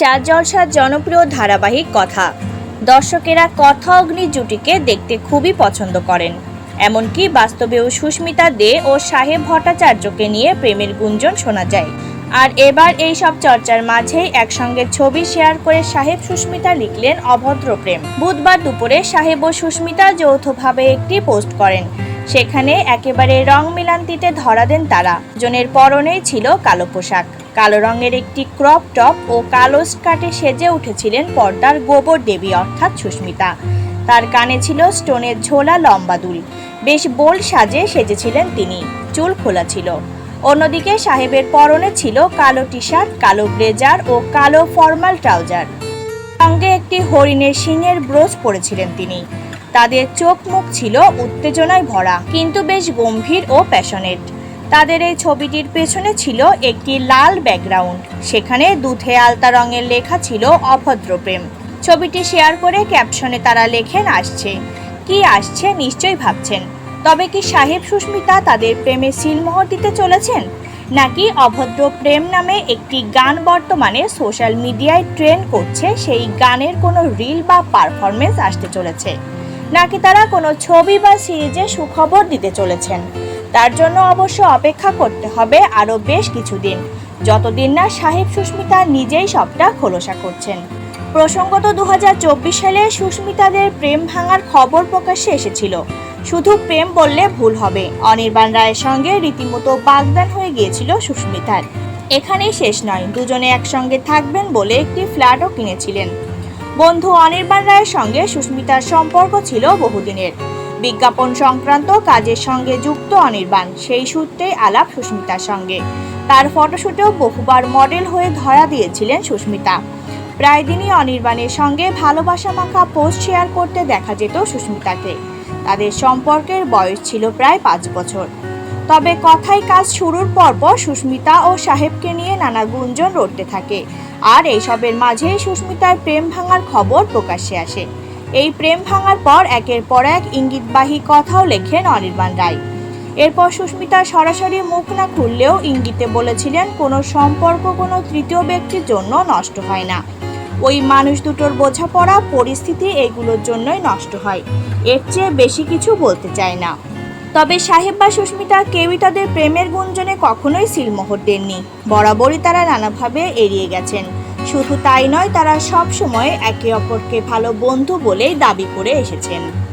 Star জলসার জনপ্রিয় ধারাবাহিক কথা। দর্শকেরা কথা অগ্নি জুটিকে দেখতে খুবই পছন্দ করেন। এমনকি বাস্তবেও সুস্মিতা দে ও সাহেব ভট্টাচার্যকে নিয়ে প্রেমের গুঞ্জন শোনা যায়। আর এবার এই সব চর্চার মাঝেই একসঙ্গে ছবি শেয়ার করে সাহেব সুস্মিতা লিখলেন অভদ্র প্রেম। বুধবার দুপুরে সাহেব ও সুস্মিতা যৌথভাবে একটি পোস্ট করেন। সেখানে একেবারে রং মিলান্তিতে ধরা দেন তারা। জনের পরনেই ছিল কালো পোশাক। কালো রঙের একটি ক্রপ টপ ও কালো স্কার্টে সেজে উঠেছিলেন পর্দার গোবর দেবী, অর্থাৎ সুস্মিতা। তার কানে ছিল স্টোনের ঝোলা লম্বা দুল। বেশ বোল্ড সাজে সেজেছিলেন তিনি। চুল খোলা ছিল। অন্যদিকে সাহেবের পরনে ছিল কালো টি শার্ট কালো ব্লেজার ও কালো ফর্মাল ট্রাউজার। সঙ্গে একটি হরিণের শিংয়ের ব্রোচ পরেছিলেন তিনি। তাদের চোখ মুখ ছিল উত্তেজনায় ভরা, কিন্তু বেশ গম্ভীর ও প্যাশনেট তাদের এই ছবিটির পেছনে ছিল একটি লাল ব্যাকগ্রাউন্ড সেখানে দুধে আলতা রঙের লেখা ছিল অভদ্র প্রেম। ছবিটি শেয়ার করে ক্যাপশনে তারা লেখেন, আসছে। কি আসছে নিশ্চয়ই ভাবছেন। তবে কি সাহেব সুস্মিতা তাদের প্রেমে সিলমোহর দিতে চলেছেন? নাকি অভদ্র প্রেম নামে একটি গান বর্তমানে সোশ্যাল মিডিয়ায় ট্রেন্ড করছে, সেই গানের কোনো রিল বা পারফরমেন্স আসতে চলেছে? নাকি তারা কোনো ছবি বা সিরিজে সুখবর দিতে চলেছেন? তার জন্য অবশ্য অপেক্ষা করতে হবে আরও বেশ কিছুদিন। যতদিন না সাহেব সুস্মিতা নিজেই সবটা খোলসা করছেন। প্রসঙ্গত দু হাজার চব্বিশ সালে সুস্মিতাদের প্রেম ভাঙার খবর প্রকাশ্যে এসেছিল। শুধু প্রেম বললে ভুল হবে। অনির্বাণ রায়ের সঙ্গে রীতিমতো বাগদান হয়ে গিয়েছিল সুস্মিতার। এখানেই শেষ নয়, দুজনে একসঙ্গে থাকবেন বলে একটি ফ্ল্যাটও কিনেছিলেন। বন্ধু অনির্বাণ রায়ের সঙ্গে সুস্মিতার সম্পর্ক ছিল বহুদিনের। বিজ্ঞাপন সংক্রান্ত কাজের সঙ্গে যুক্ত অনির্বাণ, সেই সূত্রেই আলাপ সুস্মিতার সঙ্গে। তার ফটোশুটেও বহুবার মডেল হয়ে ধরা দিয়েছিলেন সুস্মিতা। প্রায় দিনই অনির্বাণের সঙ্গে ভালোবাসা মাখা পোস্ট শেয়ার করতে দেখা যেত সুস্মিতাকে। তাদের সম্পর্কের বয়স ছিল প্রায় পাঁচ বছর। তবে কথায় কাজ শুরুর পরপর সুস্মিতা ও সাহেবকে নিয়ে নানা গুঞ্জন রটতে থাকে। আর এইসবের মাঝেই সুস্মিতার প্রেম ভাঙার খবর প্রকাশ্যে আসে। এই প্রেম ভাঙার পর একের পর এক ইঙ্গিতবাহী কথাও লেখেন অনির্বাণ রায়। এরপর সুস্মিতা সরাসরি মুখ না খুললেও ইঙ্গিতে বলেছিলেন, কোনো সম্পর্ক কোনো তৃতীয় ব্যক্তির জন্য নষ্ট হয় না। ওই মানুষ দুটোর বোঝাপড়া, পরিস্থিতি এগুলোর জন্যই নষ্ট হয়। এর চেয়ে বেশি কিছু বলতে চায় না। তবে সাহেব বা সুস্মিতা কেউই তাদের প্রেমের গুঞ্জনে কখনোই সিলমোহর দেননি। বরাবরই তারা নানাভাবে এড়িয়ে গেছেন। শুধু তাই নয়, তারা সব সময় একে অপরকে ভালো বন্ধু বলেই দাবি করে এসেছেন।